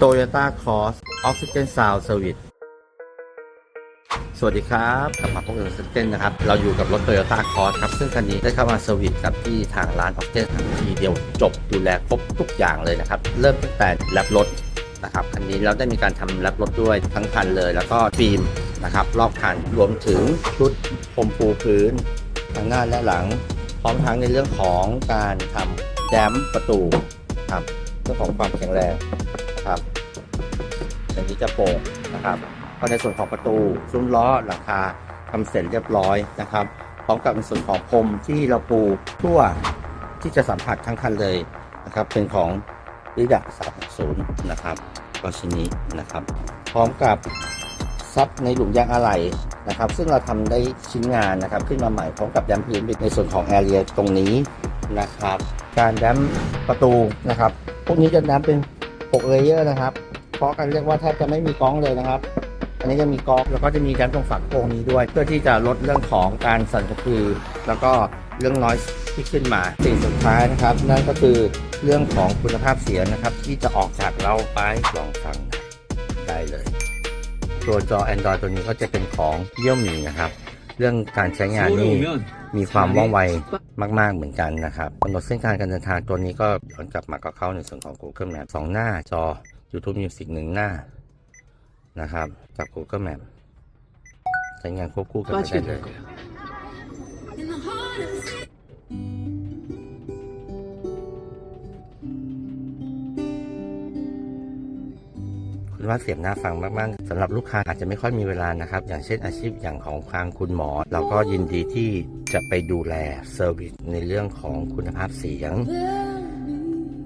Toyota Cross Oxygen Sound Service สวัสดีครับกลับมาพบกับสเตนนะครับ เราอยู่กับรถ Toyota Cross ครับ ซึ่งคันนี้ได้เข้ามาเซอร์วิสกับที่ทางร้าน Oxygen ทันทีเดียวจบดูแลครบทุกอย่างเลยนะครับ เริ่มตั้งแต่แลบรถนะครับคันนี้เราได้มีการทำแลบรถด้วยทั้งคันเลย แล้วก็ฟิล์มนะครับรอบคันรวมถึงชุดพรมปูพื้นทั้งหน้าและหลัง พร้อมทั้งในเรื่องของการทำแดมประตูครับเรื่องของความแข็งแรง นะครับอันนี้จะโป่งนะครับก็ในส่วนของประตูซุ้มล้อหลังคาทำเสร็จเรียบร้อยนะครับ พร้อมกับในส่วนของพรมที่เราปูทั่วที่จะสัมผัสทั้งคันเลยนะครับ เป็นของลิดะ360นะครับก็ชิ้นนี้นะครับ พร้อมกับซับในหลุมยางอะไหล่นะครับ ซึ่งเราทำได้ชิ้นงานนะครับ ขึ้นมาใหม่พร้อมกับแดมพื้นในส่วนของแอเรียตรงนี้นะครับ การแดมประตูนะครับ พวกนี้จะแดมเป็น 6เลเยอร์นะครับเพราะกันเรียกว่าแทบจะไม่มีกล้องเลยนะครับ อันนี้จะมีกล้องแล้วก็จะมีแดมตรงฝักโครงนี้ด้วย เพื่อที่จะลดเรื่องของการสั่นสะเทือนแล้วก็เรื่องน้อยที่ขึ้นมาสิ่งสุดท้ายนะครับ นั่นก็คือเรื่องของคุณภาพเสียงนะครับ ที่จะออกจากเราไปลองฟังได้เลย ตัวจอ Android ตัวนี้ก็จะเป็นของเยี่ยมมีนะครับ เรื่องการใช้งานนี่มีความว่องไวมาก ๆ เหมือนกันนะครับกำหนดเส้นทางการเดินทางตัวนี้ก็ย้อนกลับมาก็เข้าในส่วนของ Google Map สองหน้าจอ YouTube Music หนึ่งหน้านะครับจาก Google Map ใช้งานควบคู่กันไปได้เลย ว่าเสียงน่าฟังมากๆสำหรับลูกค้าอาจจะไม่ค่อยมีเวลานะครับ อย่างเช่นอาชีพอย่างของทางคุณหมอ เราก็ยินดีที่จะไปดูแลเซอร์วิสในเรื่องของคุณภาพเสียง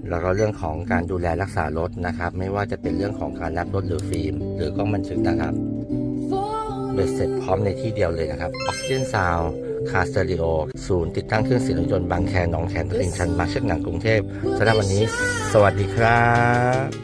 แล้วก็เรื่องของการดูแลรักษารถนะครับ ไม่ว่าจะเป็นเรื่องของการรับรถหรือฟิล์ม หรือกล้องบันทึกนะครับเบ็ดเสร็จพร้อมในที่เดียวเลยนะครับ Oxygen Sound คาสเตอริโอศูนย์ติดตั้งเครื่องเสียงรถยนต์บางแคหนองแขมตลิ่งชันบางเชือกหนังกรุงเทพสำหรับวันนี้ สวัสดีครับ